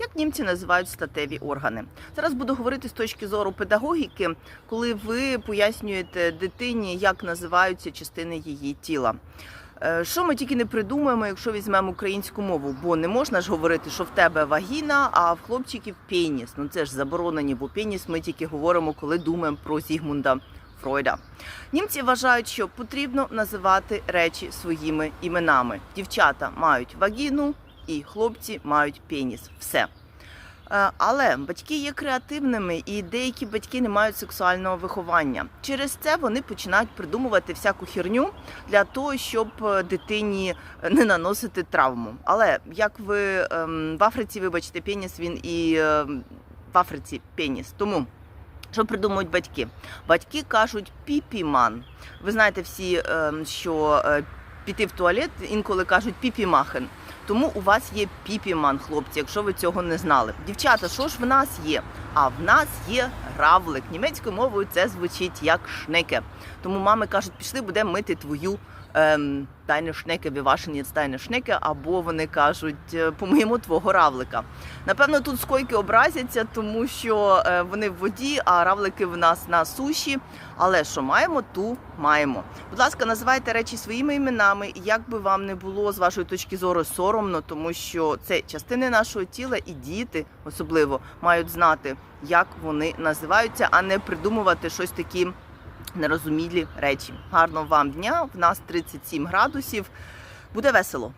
як німці називають статеві органи. Зараз буду говорити з точки зору педагогіки, коли ви пояснюєте дитині, як називаються частини її тіла. Е, Що ми тільки не придумаємо, якщо візьмемо українську мову, бо не можна ж говорити, що в тебе вагіна, а в хлопчиків пеніс. Ну це ж заборонені, бо пеніс ми тільки говоримо, коли думаємо про Зігмунда Фройда. Німці вважають, що потрібно називати речі своїми іменами. Дівчата мають вагіну і хлопці мають пеніс. Все. Е, Але батьки є креативними, і деякі батьки не мають сексуального виховання. Через це вони починають придумувати всяку херню для того, щоб е, дитині не наносити травму. Але як ви ем, в Африці, вибачте, пеніс він і в Африці пеніс. Тому що придумують батьки? Батьки кажуть піпіман. Ви знаєте всі, ем, що е, піти в туалет інколи кажуть піпімахен. Тому у вас є піпіман, хлопці, якщо ви цього не знали. Дівчата, що ж в нас є? А в нас є равлик. Німецькою мовою це звучить як шнеке. Тому мами кажуть, пішли, будемо мити твою ем, тайне шнеке, вівашені тайне шнеке, або вони кажуть, «Е, помиємо твого равлика. Напевно, тут скойки образяться, тому що е, вони в воді, а равлики в нас на суші. Але що маємо, ту маємо. Будь ласка, називайте речі своїми іменами, і як би вам не було з вашої точки зору соромно, тому що це частини нашого тіла, і діти особливо мають знати, як вони називаються, а не придумувати щось такі нерозумілі речі. Гарного вам дня! В нас 37 градусів. Буде весело.